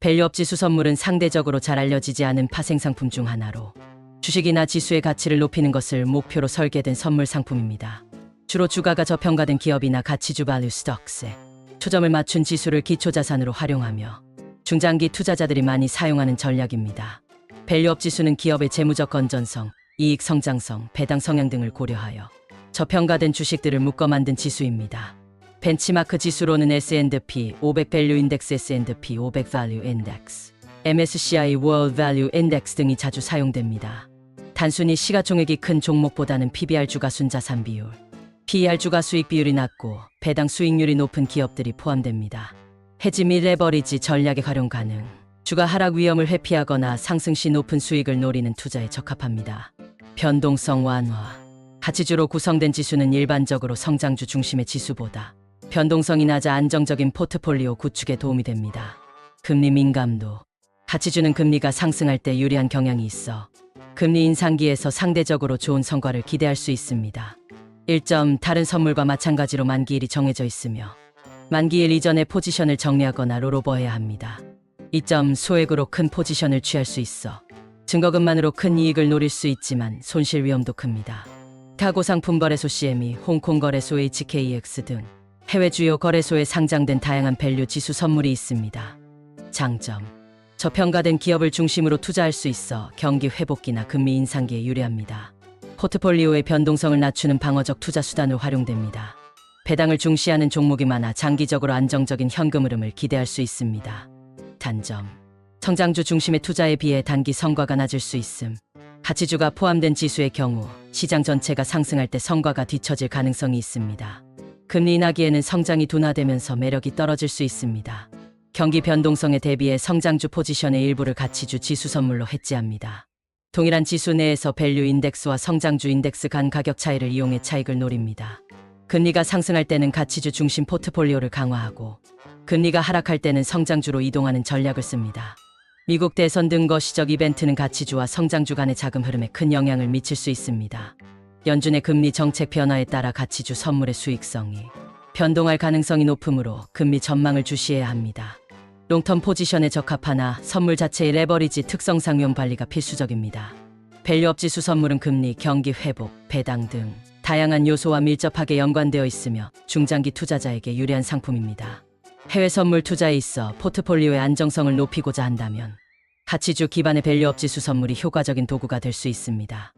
밸류업 지수 선물은 상대적으로 잘 알려지지 않은 파생 상품 중 하나로 주식이나 지수의 가치를 높이는 것을 목표로 설계된 선물 상품입니다. 주로 주가가 저평가된 기업이나 가치주 발류 스톡스에 초점을 맞춘 지수를 기초 자산으로 활용하며 중장기 투자자들이 많이 사용하는 전략입니다. 밸류업 지수는 기업의 재무적 건전성, 이익 성장성, 배당 성향 등을 고려하여 저평가된 주식들을 묶어 만든 지수입니다. 벤치마크 지수로는 S&P 500 밸류 인덱스, S&P 500 value index, MSCI World Value Index 등이 자주 사용됩니다. 단순히 시가총액이 큰 종목보다는 PBR 주가 순자산 비율, PER 주가 수익 비율이 낮고 배당 수익률이 높은 기업들이 포함됩니다. 해지 및 레버리지 전략에 활용 가능. 주가 하락 위험을 회피하거나 상승 시 높은 수익을 노리는 투자에 적합합니다. 변동성 완화. 가치주로 구성된 지수는 일반적으로 성장주 중심의 지수보다 변동성이 낮아 안정적인 포트폴리오 구축에 도움이 됩니다. 금리 민감도. 가치주는 금리가 상승할 때 유리한 경향이 있어 금리 인상기에서 상대적으로 좋은 성과를 기대할 수 있습니다. 1점 다른 선물과 마찬가지로 만기일이 정해져 있으며 만기일 이전에 포지션을 정리하거나 롤오버해야 합니다. 2점 소액으로 큰 포지션을 취할 수 있어 증거금만으로 큰 이익을 노릴 수 있지만 손실 위험도 큽니다. 타고 상 품 거래소 CME, 홍콩 거래소 HKEX 등 해외 주요 거래소에 상장된 다양한 밸류 지수 선물이 있습니다. 장점 저평가된 기업을 중심으로 투자할 수 있어 경기 회복기나 금리 인상기에 유리합니다. 포트폴리오의 변동성을 낮추는 방어적 투자 수단으로 활용됩니다. 배당을 중시하는 종목이 많아 장기적으로 안정적인 현금 흐름을 기대할 수 있습니다. 단점 성장주 중심의 투자에 비해 단기 성과가 낮을 수 있음. 가치주가 포함된 지수의 경우 시장 전체가 상승할 때 성과가 뒤처질 가능성이 있습니다. 금리 인하기에는 성장이 둔화되면서 매력이 떨어질 수 있습니다. 경기 변동성에 대비해 성장주 포지션의 일부를 가치주 지수 선물로 해지합니다. 동일한 지수 내에서 밸류 인덱스와 성장주 인덱스 간 가격 차이를 이용해 차익을 노립니다. 금리가 상승할 때는 가치주 중심 포트폴리오를 강화하고 금리가 하락할 때는 성장주로 이동하는 전략을 씁니다. 미국 대선 등 거시적 이벤트는 가치주와 성장주 간의 자금 흐름에 큰 영향을 미칠 수 있습니다. 연준의 금리 정책 변화에 따라 가치주 선물의 수익성이 변동할 가능성이 높으므로 금리 전망을 주시해야 합니다. 롱텀 포지션에 적합하나 선물 자체의 레버리지 특성 상 용 관리가 필수적입니다. 밸류업 지수 선물은 금리, 경기 회복, 배당 등 다양한 요소와 밀접하게 연관되어 있으며 중장기 투자자에게 유리한 상품입니다. 해외 선물 투자에 있어 포트폴리오의 안정성을 높이고자 한다면 가치주 기반의 밸류업 지수 선물이 효과적인 도구가 될 수 있습니다.